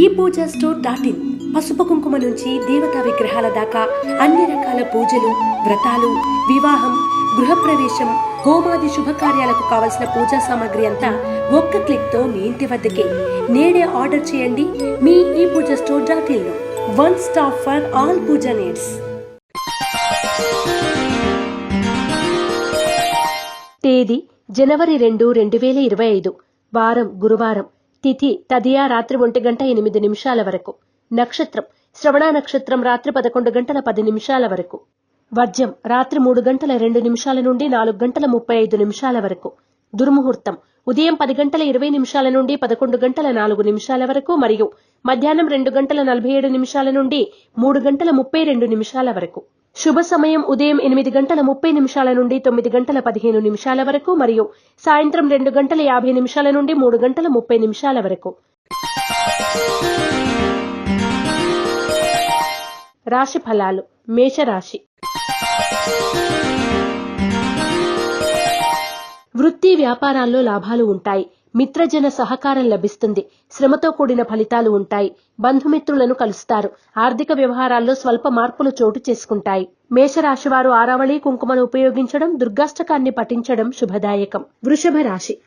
ఈ Pooja store dot in. పసుపు కుంకుమ నుంచి దేవతా విగ్రహాల దాకా అన్ని రకాల పూజలు వ్రతాలు వివాహం గృహప్రవేశం హోమాది శుభకార్యాలకు కావలసిన పూజా సామాగ్రి అంతా ఒక్క క్లిక్తో మీ ఇంటి వద్దకే. నేడే ఆర్డర్ చేయండి మీ ఈ Pooja store dot in one stop for all Pooja needs. తేదీ జనవరి రెండు రెండు వేల ఇరవై ఐదు. వారం గురువారం. తిథి తదియా రాత్రి ఒంటి గంట ఎనిమిది నిమిషాల వరకు. నక్షత్రం. శ్రవణ నక్షత్రం రాత్రి పదకొండు గంటల పది నిమిషాల వరకు. వర్జ్యం. రాత్రి మూడు గంటల రెండు నిమిషాల నుండి నాలుగు గంటల ముప్పై ఐదు నిమిషాల వరకు. దుర్ముహూర్తం. ఉదయం పది గంటల ఇరవై నిమిషాల నుండి పదకొండు గంటల నాలుగు నిమిషాల వరకు మరియు మధ్యాహ్నం రెండు గంటల నలభై ఏడు నిమిషాల నుండి మూడు గంటల ముప్పై రెండు నిమిషాల వరకు. శుభ సమయం ఉదయం ఎనిమిది గంటల ముప్పై నిమిషాల నుండి తొమ్మిది గంటల పదిహేను నిమిషాల వరకు మరియు సాయంత్రం రెండు గంటల యాభై నిమిషాల నుండి మూడు గంటల ముప్పై నిమిషాల వరకు. రాశి ఫలాలు మేషరాశి. వృత్తి వ్యాపారాల్లో లాభాలు ఉంటాయి. మిత్రజన సహకారం లభిస్తుంది. శ్రమతో కూడిన ఫలితాలు ఉంటాయి. బంధుమిత్రులను కలుస్తారు. ఆర్థిక వ్యవహారాల్లో స్వల్ప మార్పులు చోటు చేసుకుంటాయి. మేషరాశివారు ఆరావళి కుంకుమను ఉపయోగించడం దుర్గాష్టకాన్ని పఠించడం శుభదాయకం. వృషభ రాశి.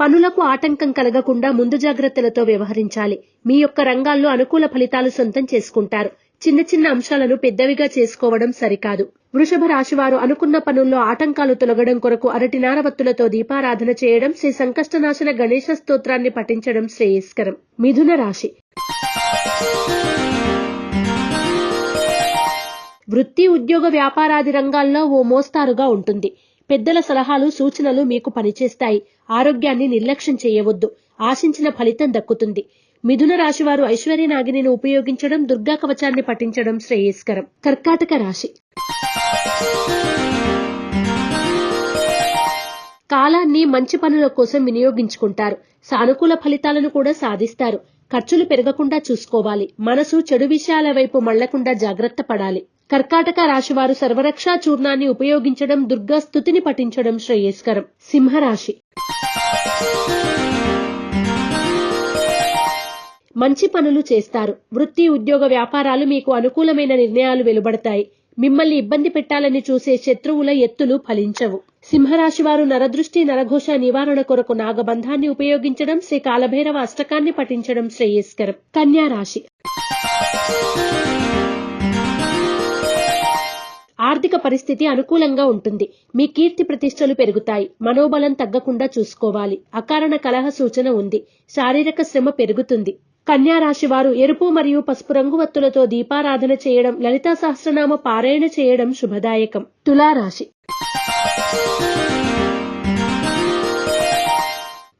పనులకు ఆటంకం కలగకుండా ముందు జాగ్రత్తలతో వ్యవహరించాలి. మీ యొక్క రంగాల్లో అనుకూల ఫలితాలు సొంతం చేసుకుంటారు. చిన్న చిన్న అంశాలను పెద్దవిగా చేసుకోవడం సరికాదు. వృషభ రాశివారు అనుకున్న పనుల్లో ఆటంకాలు తొలగడం కొరకు అరటి నారవత్తులతో దీపారాధన చేయడం శ్రీ సంకష్టనాశన గణేశ స్తోత్రాన్ని పఠించడం శ్రేయస్కరం. మిథున రాశి. వృత్తి ఉద్యోగ వ్యాపారాది రంగాల్లో ఓ మోస్తారుగా ఉంటుంది. పెద్దల సలహాలు సూచనలు మీకు పనిచేస్తాయి. ఆరోగ్యాన్ని నిర్లక్ష్యం చేయవద్దు. ఆశించిన ఫలితం దక్కుతుంది. మిథున రాశి వారు ఐశ్వర్య నాగిని ఉపయోగించడం దుర్గా కవచాన్ని పఠించడం శ్రేయస్కరం. కర్కాటక రాశి. కాలాన్ని మంచి పనుల కోసం వినియోగించుకుంటారు. సానుకూల ఫలితాలను కూడా సాధిస్తారు. ఖర్చులు పెరగకుండా చూసుకోవాలి. మనసు చెడు విషయాల వైపు మళ్ళకుండా జాగ్రత్త పడాలి. కర్కాటక రాశివారు సర్వరక్షా చూర్ణాన్ని ఉపయోగించడం దుర్గా స్థుతిని పఠించడం శ్రేయస్కరం. సింహరాశి. మంచి పనులు చేస్తారు. వృత్తి ఉద్యోగ వ్యాపారాలు మీకు అనుకూలమైన నిర్ణయాలు వెలువడతాయి. మిమ్మల్ని ఇబ్బంది పెట్టాలని చూసే శత్రువుల ఎత్తులు ఫలించవు. సింహరాశి వారు నరదృష్టి నరఘోష నివారణ కొరకు నాగబంధాన్ని ఉపయోగించడం శ్రీ కాలభైరవ అష్టకాన్ని పఠించడం శ్రేయస్కరం. కన్యా రాశి. ఆర్థిక పరిస్థితి అనుకూలంగా ఉంటుంది. మీ కీర్తి ప్రతిష్టలు పెరుగుతాయి. మనోబలం తగ్గకుండా చూసుకోవాలి. అకారణ కలహ సూచన ఉంది. శారీరక శ్రమ పెరుగుతుంది. కన్యా రాశి వారు ఎరుపు మరియు పసుపు రంగు వత్తులతో దీపారాధన చేయడం లలితా సహస్రనామ పారాయణ చేయడం శుభదాయకం. తులారాశి.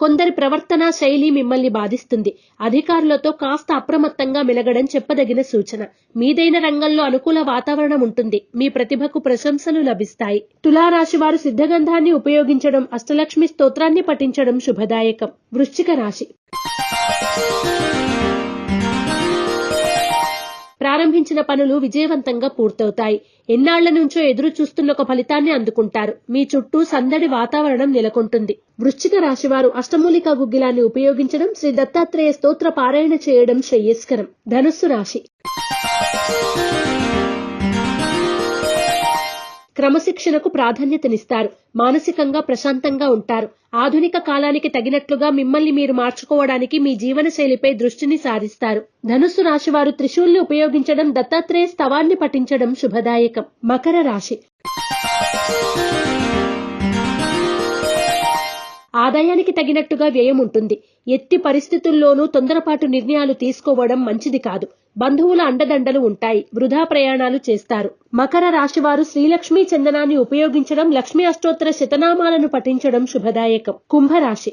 కొందరి ప్రవర్తన శైలి మిమ్మల్ని బాధిస్తుంది. అధికారులతో కాస్త అప్రమత్తంగా మెలగడం చెప్పదగిన సూచన. మీదైన రంగంలో అనుకూల వాతావరణం ఉంటుంది. మీ ప్రతిభకు ప్రశంసలు లభిస్తాయి. తులారాశి వారు సిద్ధగంధాన్ని ఉపయోగించడం అష్టలక్ష్మి స్తోత్రాన్ని పఠించడం శుభదాయకం. వృశ్చిక రాశి. ప్రారంభించిన పనులు విజయవంతంగా పూర్తవుతాయి. ఎన్నాళ్ళ నుంచో ఎదురు చూస్తున్న ఒక ఫలితాన్ని అందుకుంటారు. మీ చుట్టూ సందడి వాతావరణం నెలకొంటుంది. వృశ్చిక రాశివారు అష్టమూలిక గుగ్గిలాన్ని ఉపయోగించడం శ్రీ దత్తాత్రేయ స్తోత్ర పారాయణ చేయడం శ్రేయస్కరం. ధనుస్సు రాశి. క్రమశిక్షణకు ప్రాధాన్యతనిస్తారు. మానసికంగా ప్రశాంతంగా ఉంటారు. ఆధునిక కాలానికి తగినట్లుగా మిమ్మల్ని మీరు మార్చుకోవడానికి మీ జీవన శైలిపై దృష్టిని సారిస్తారు. ధనుస్సు రాశి వారు త్రిశూల్ని ఉపయోగించడం దత్తాత్రేయ స్తవాన్ని పఠించడం శుభదాయకం. మకర రాశి. ఆదాయానికి తగినట్టుగా వ్యయం ఉంటుంది. ఎట్టి పరిస్థితుల్లోనూ తొందరపాటు నిర్ణయాలు తీసుకోవడం మంచిది కాదు. బంధువుల అండదండలు ఉంటాయి. వృధా ప్రయాణాలు చేస్తారు. మకర రాశివారు శ్రీలక్ష్మీ చందనాన్ని ఉపయోగించడం లక్ష్మీ అష్టోత్తర శతనామాలను పఠించడం శుభదాయకం. కుంభరాశి.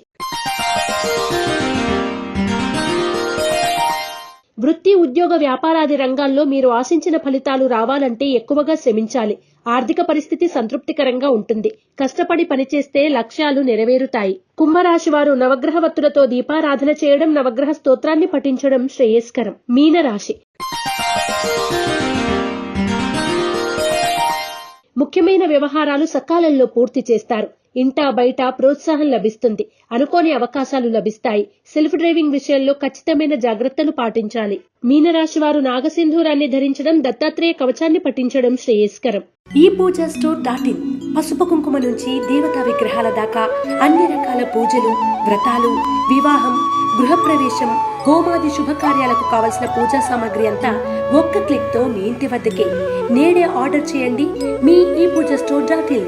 వృత్తి ఉద్యోగ వ్యాపారాది రంగాల్లో మీరు ఆశించిన ఫలితాలు రావాలంటే ఎక్కువగా శ్రమించాలి. ఆర్థిక పరిస్థితి సంతృప్తికరంగా ఉంటుంది. కష్టపడి పనిచేస్తే లక్ష్యాలు నెరవేరుతాయి. కుంభరాశి వారు నవగ్రహ వత్తులతో దీపారాధన చేయడం నవగ్రహ స్తోత్రాన్ని పఠించడం శ్రేయస్కరం. మీనరాశి. ముఖ్యమైన వ్యవహారాలు సకాలంలో పూర్తి చేస్తారు. ఇంటా బయట ప్రోత్సాహం లభిస్తుంది. అనుకోని అవకాశాలు లభిస్తాయి. సెల్ఫ్ డ్రైవింగ్ విషయంలో ఖచ్చితమైన జాగ్రత్తలు పాటించాలి. మీనరాశి వారు నాగసింధూరాన్ని ధరించడం దత్తాత్రేయ కవచాన్ని పఠించడం శ్రేయస్కరం. ఈ పూజ స్టోర్ డాట్ ఇన్. పసుపు కుంకుమ నుంచి దేవతా విగ్రహాల దాకా అన్ని రకాల పూజలు వ్రతాలు వివాహం గృహప్రవేశం హోమాది శుభకార్యాలకు కావలసిన పూజా సామాగ్రి అంతా ఒక్క క్లిక్తో మీ ఇంటి వద్దకే. నేడే ఆర్డర్ చేయండి మీ ఈ పూజ స్టోర్ డాట్ ఇన్